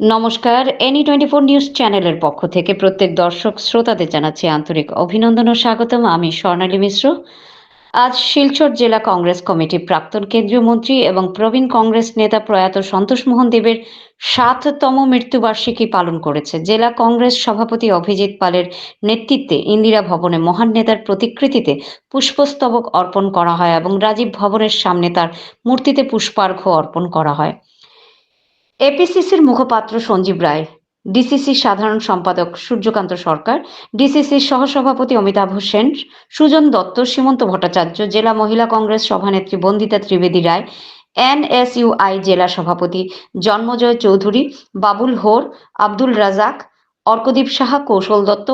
নমস্কার any twenty four news চ্যানেলের পক্ষ থেকে প্রত্যেক দর্শক শ্রোতাদের জানাচ্ছি আন্তরিক অভিনন্দন ও স্বাগতম। আমি স্বর্ণালী মিশ্র। আজ শিলচর জেলা কংগ্রেস কমিটি প্রাক্তন কেন্দ্রীয় মন্ত্রী এবং প্রবীণ কংগ্রেস নেতা প্রয়াত সন্তোষ মোহন দেবের সাততম মৃত্যুবার্ষিকী পালন করেছে। জেলা কংগ্রেস সভাপতি অভিজিৎ পালের নেতৃত্বে ইন্দিরা ভবনে মহান নেতার প্রতিকৃতিতে পুষ্পস্তবক অর্পণ করা হয় এবং রাজীব ভবনের সামনে তার মূর্তিতে পুষ্পার্ঘ্য অর্পণ করা হয়। এপিসিসির মুখপাত্র সঞ্জীব রায় ডিসিসি সাধারণ সম্পাদক সূর্যকান্ত সরকার ডিসিসির সহসভাপতি অমিতাভ সেন, সুজন দত্ত, সীমন্ত ভট্টাচার্য, জেলা মহিলা কংগ্রেস সভানেত্রী বন্দিতা ত্রিবেদী রায় এনএসইউআই জেলা সভাপতি জন্মজয় চৌধুরী, বাবুল হোর, আব্দুল রাজাক, অর্কদীপ সাহা, কৌশল দত্ত,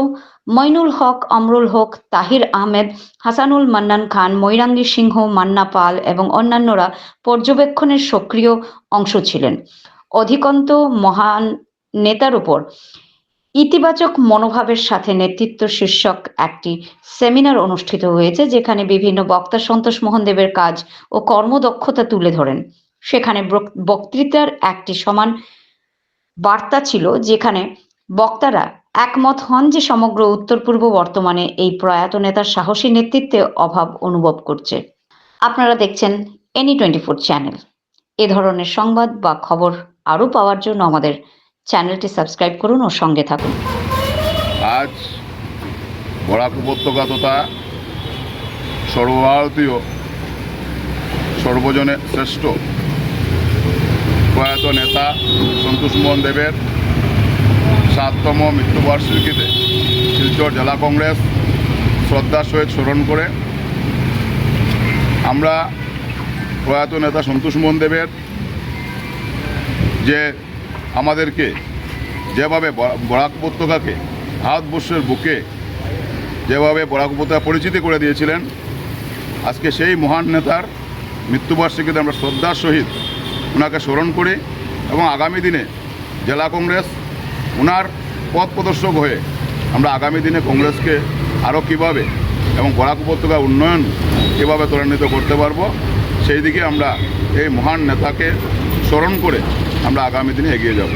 মইনুল হক, অমরুল হক, তাহির আহমেদ, হাসানুল মান্নান খান মৈরাঙ্গী সিংহ, মান্না পাল এবং অন্যান্যরা পর্যবেক্ষণের সক্রিয় অংশ ছিলেন। অধিকন্ত মহান নেতার উপর ইতিবাচক মনোভাবের সাথে নেতৃত্ব শীর্ষক একটি সেমিনার অনুষ্ঠিত হয়েছে, যেখানে বিভিন্ন বক্তা সন্তোষ মোহন দেবের কাজ ও কর্মদক্ষতা তুলে ধরেন। সেখানে বক- বক্তৃতার একটি সমান বার্তা ছিল, যেখানে বক্তারা একমত হন যে সমগ্র উত্তর পূর্ব বর্তমানে এই প্রয়াত নেতার সাহসী নেতৃত্বে অভাব অনুভব করছে। আপনারা দেখছেন এনি টোয়েন্টি ফোর চ্যানেল। এ ধরনের সংবাদ বা খবর আরও পাওয়ার জন্য আমাদের চ্যানেলটি সাবস্ক্রাইব করুন ও সঙ্গে থাকুন। আজ বরাক উপত্যকা তথা সর্বভারতীয় সর্বজনে শ্রেষ্ঠ প্রয়াত নেতা সন্তোষ মোহন দেবের সাততম মৃত্যুবার্ষিকীতে শিলচর জেলা কংগ্রেস শ্রদ্ধার সহিত স্মরণ করে আমরা প্রয়াত নেতা সন্তোষ মোহন দেবের যে আমাদেরকে যেভাবে বরাক উপত্যকাকে ভারতবর্ষের বুকে যেভাবে বরাক উপত্যকা পরিচিতি করে দিয়েছিলেন, আজকে সেই মহান নেতার মৃত্যুবার্ষিকীতে আমরা শ্রদ্ধার সহিত ওনাকে স্মরণ করি এবং আগামী দিনে জেলা কংগ্রেস ওনার পথ প্রদর্শক হয়ে আমরা আগামী দিনে কংগ্রেসকে আরও কীভাবে এবং বরাক উপত্যকা উন্নয়ন কীভাবে ত্বরান্বিত করতে পারব, সেই দিকে আমরা এই মহান নেতাকে স্মরণ করে আমরা আগামী দিনে এগিয়ে যাব